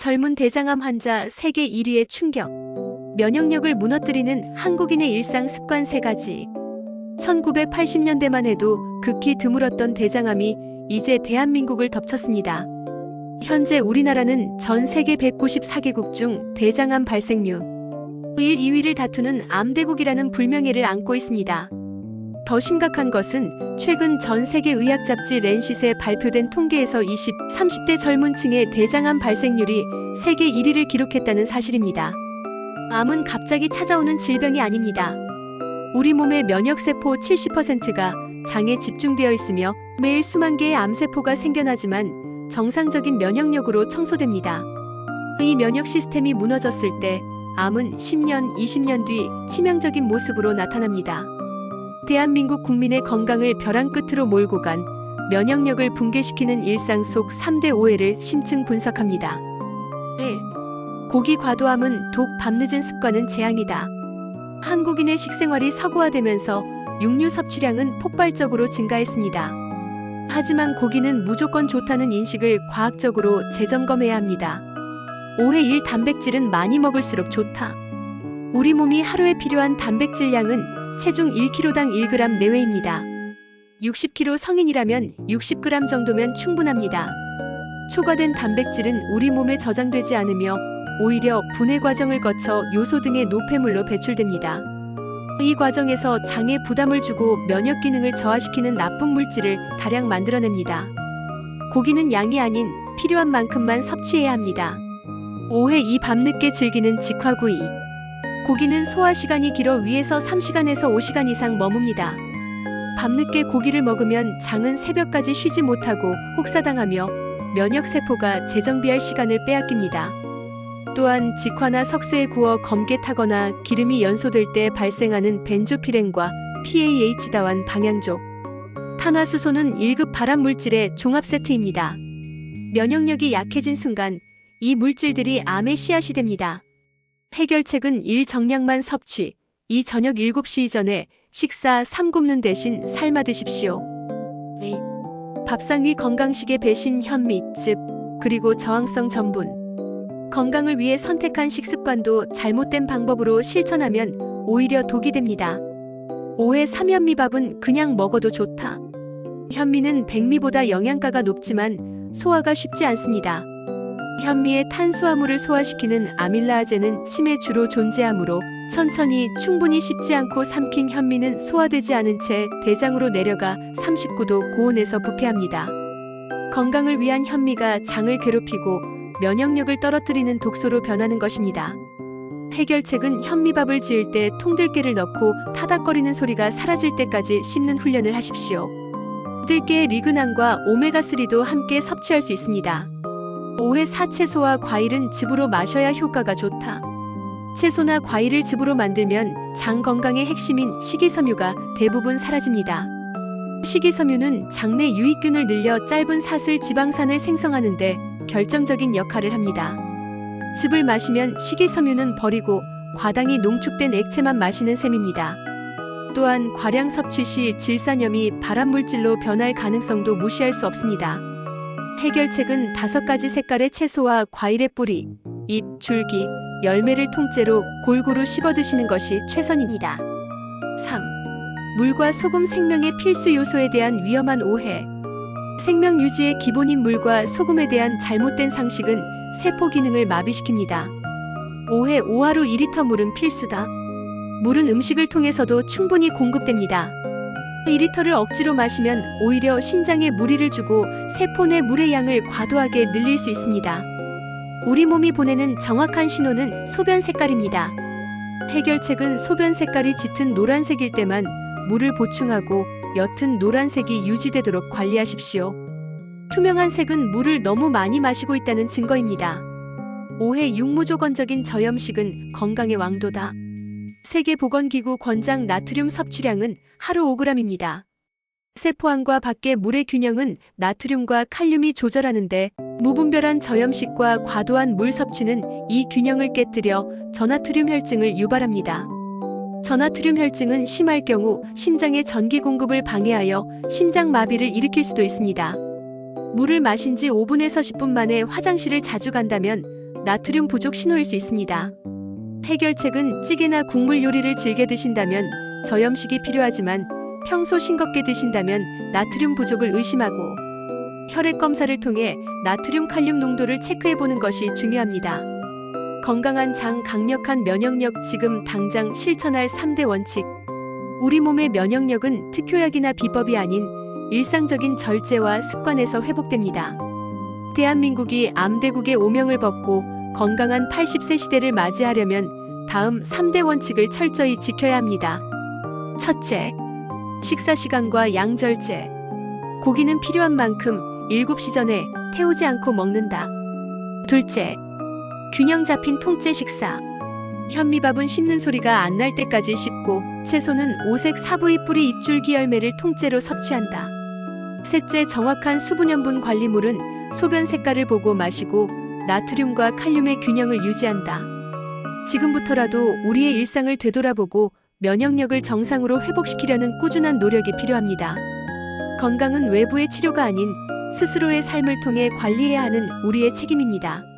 젊은 대장암 환자 세계 1위의 충격. 면역력을 무너뜨리는 한국인의 일상 습관 세 가지. 1980년대만 해도 극히 드물었던 대장암이 이제 대한민국을 덮쳤습니다. 현재 우리나라는 전 세계 194개국 중 대장암 발생률 1, 2위를 다투는 암대국이라는 불명예를 안고 있습니다. 더 심각한 것은 최근 전 세계 의학 잡지 렌싯에 발표된 통계에서 20, 30대 젊은 층의 대장암 발생률이 세계 1위를 기록했다는 사실입니다. 암은 갑자기 찾아오는 질병이 아닙니다. 우리 몸의 면역세포 70%가 장에 집중되어 있으며 매일 수만 개의 암세포가 생겨나지만 정상적인 면역력으로 청소됩니다. 이 면역 시스템이 무너졌을 때 암은 10년, 20년 뒤 치명적인 모습으로 나타납니다. 대한민국 국민의 건강을 벼랑 끝으로 몰고 간 면역력을 붕괴시키는 일상 속 3대 오해를 심층 분석합니다. 1. 고기 과도함은 독 밤늦은 습관은 재앙이다. 한국인의 식생활이 서구화되면서 육류 섭취량은 폭발적으로 증가했습니다. 하지만 고기는 무조건 좋다는 인식을 과학적으로 재점검해야 합니다. 오해 1 단백질은 많이 먹을수록 좋다. 우리 몸이 하루에 필요한 단백질량은 체중 1kg당 1g 내외입니다. 60kg 성인이라면 60g 정도면 충분합니다. 초과된 단백질은 우리 몸에 저장되지 않으며 오히려 분해 과정을 거쳐 요소 등의 노폐물로 배출됩니다. 이 과정에서 장에 부담을 주고 면역 기능을 저하시키는 나쁜 물질을 다량 만들어냅니다. 고기는 양이 아닌 필요한 만큼만 섭취해야 합니다. 5회 이 밤늦게 즐기는 직화구이. 고기는 소화 시간이 길어 위에서 3시간에서 5시간 이상 머뭅니다. 밤늦게 고기를 먹으면 장은 새벽까지 쉬지 못하고 혹사당하며 면역 세포가 재정비할 시간을 빼앗깁니다. 또한 직화나 석쇠에 구워 검게 타거나 기름이 연소될 때 발생하는 벤조피렌과 PAH 다완 방향족. 탄화수소는 1급 발암 물질의 종합 세트입니다. 면역력이 약해진 순간 이 물질들이 암의 씨앗이 됩니다. 해결책은 1. 정량만 섭취 2. 저녁 7시 이전에 식사 3 굽는 대신 삶아 드십시오. 네. 밥상 위 건강식의 배신 현미, 즙, 그리고 저항성 전분. 건강을 위해 선택한 식습관도 잘못된 방법으로 실천하면 오히려 독이 됩니다. 5회 삼현미밥은 그냥 먹어도 좋다. 현미는 백미보다 영양가가 높지만 소화가 쉽지 않습니다. 현미의 탄수화물을 소화시키는 아밀라아제는 침에 주로 존재하므로 천천히 충분히 씹지 않고 삼킨 현미는 소화되지 않은 채 대장으로 내려가 39도 고온에서 부패합니다. 건강을 위한 현미가 장을 괴롭히고 면역력을 떨어뜨리는 독소로 변하는 것입니다. 해결책은 현미밥을 지을 때 통들깨를 넣고 타닥거리는 소리가 사라질 때까지 씹는 훈련을 하십시오. 들깨의 리그난과 오메가3도 함께 섭취할 수 있습니다. 5회 사 채소와 과일은 즙으로 마셔야 효과가 좋다. 채소나 과일을 즙으로 만들면 장 건강의 핵심인 식이섬유가 대부분 사라집니다. 식이섬유는 장내 유익균을 늘려 짧은 사슬 지방산을 생성하는데 결정적인 역할을 합니다. 즙을 마시면 식이섬유는 버리고 과당이 농축된 액체만 마시는 셈입니다. 또한 과량 섭취 시 질산염이 발암물질로 변할 가능성도 무시할 수 없습니다. 해결책은 다섯 가지 색깔의 채소와 과일의 뿌리, 잎, 줄기, 열매를 통째로 골고루 씹어 드시는 것이 최선입니다. 3. 물과 소금 생명의 필수 요소에 대한 위험한 오해. 생명 유지의 기본인 물과 소금에 대한 잘못된 상식은 세포 기능을 마비시킵니다. 5회 5하루 2리터 물은 필수다. 물은 음식을 통해서도 충분히 공급됩니다. 2리터를 억지로 마시면 오히려 신장에 무리를 주고 세포 내 물의 양을 과도하게 늘릴 수 있습니다. 우리 몸이 보내는 정확한 신호는 소변 색깔입니다. 해결책은 소변 색깔이 짙은 노란색일 때만 물을 보충하고 옅은 노란색이 유지되도록 관리하십시오. 투명한 색은 물을 너무 많이 마시고 있다는 증거입니다. 5회 육무조건적인 저염식은 건강의 왕도다. 세계보건기구 권장 나트륨 섭취량은 하루 5g입니다. 세포안과 밖의 물의 균형은 나트륨과 칼륨이 조절하는데 무분별한 저염식과 과도한 물 섭취는 이 균형을 깨뜨려 저나트륨 혈증을 유발합니다. 저나트륨 혈증은 심할 경우 심장의 전기 공급을 방해하여 심장 마비를 일으킬 수도 있습니다. 물을 마신 지 5분에서 10분 만에 화장실을 자주 간다면 나트륨 부족 신호일 수 있습니다. 해결책은 찌개나 국물 요리를 즐겨 드신다면 저염식이 필요하지만 평소 싱겁게 드신다면 나트륨 부족을 의심하고 혈액 검사를 통해 나트륨 칼륨 농도를 체크해 보는 것이 중요합니다. 건강한 장, 강력한 면역력 지금 당장 실천할 3대 원칙. 우리 몸의 면역력은 특효약이나 비법이 아닌 일상적인 절제와 습관에서 회복됩니다. 대한민국이 암대국의 오명을 벗고 건강한 80세 시대를 맞이하려면 다음 3대 원칙을 철저히 지켜야 합니다. 첫째, 식사 시간과 양절제. 고기는 필요한 만큼 7시 전에 태우지 않고 먹는다. 둘째, 균형 잡힌 통째 식사. 현미밥은 씹는 소리가 안 날 때까지 씹고 채소는 오색 사부의 뿌리 잎줄기 열매를 통째로 섭취한다. 셋째, 정확한 수분염분 관리물은 소변 색깔을 보고 마시고 나트륨과 칼륨의 균형을 유지한다. 지금부터라도 우리의 일상을 되돌아보고 면역력을 정상으로 회복시키려는 꾸준한 노력이 필요합니다. 건강은 외부의 치료가 아닌 스스로의 삶을 통해 관리해야 하는 우리의 책임입니다.